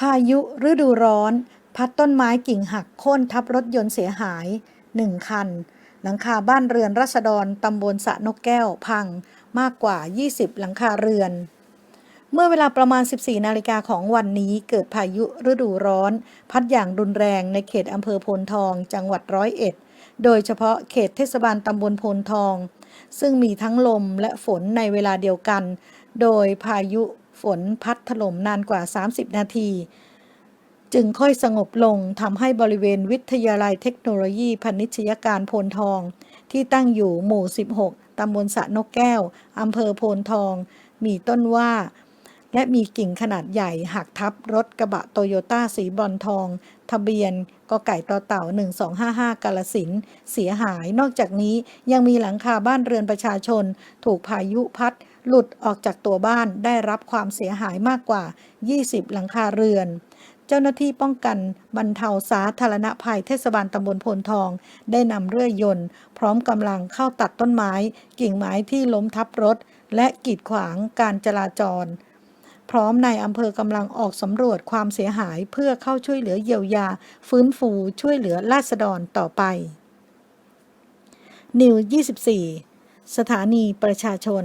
พายุฤดูร้อน พัดต้นไม้กิ่งหักโค่นทับรถยนต์เสียหาย 1 คัน หลังคาบ้านเรือนรัษฎรตำบลสะนกแก้วพังมากกว่า 20 หลังคาเรือน เมื่อเวลาประมาณ 14 นาฬิกาของวันนี้เกิดพายุฤดูร้อน พัดอย่างรุนแรงในเขตอำเภอโพนทอง จังหวัดร้อยเอ็ด โดยเฉพาะเขตเทศบาลตำบลโพนทอง ซึ่งมีทั้งลมและฝนในเวลาเดียวกัน โดยพายุ ฝนพัดถล่มนานกว่า 30 นาที จึงค่อยสงบลงทำให้บริเวณวิทยาลัยเทคโนโลยีพาณิชยการโพนทอง ที่ตั้งอยู่หมู่ 16 ตำบลสะนกแก้ว อำเภอโพนทอง มีต้นว่า และมีกิ่งขนาดใหญ่หักทับรถกระบะโตโยต้าสีบรอนทอง ทะเบียนกไก่ต่อเต่า 1255 กาลสินเสียหาย นอกจากนี้ยังมีหลังคาบ้านเรือนประชาชน ถูกพายุพัด หลุดออกจากตัวบ้านได้รับความเสียหายมากกว่า 20 หลังคาเรือน เจ้าหน้าที่ป้องกันบรรเทาสาธารณภัยเทศบาลตำบลโพนทอง ได้นำเรื่อยยนต์ พร้อมกำลังเข้าตัดต้นไม้ กิ่งไม้ที่ล้มทับรถ และกีดขวางการจราจร พร้อมในายอำเภอกำลังออกสำรวจความเสียหายเพื่อเข้าช่วยเหลือเยียวยา ฟื้นฟูช่วยเหลือราษฎรต่อไปนิว24 สถานีประชาชน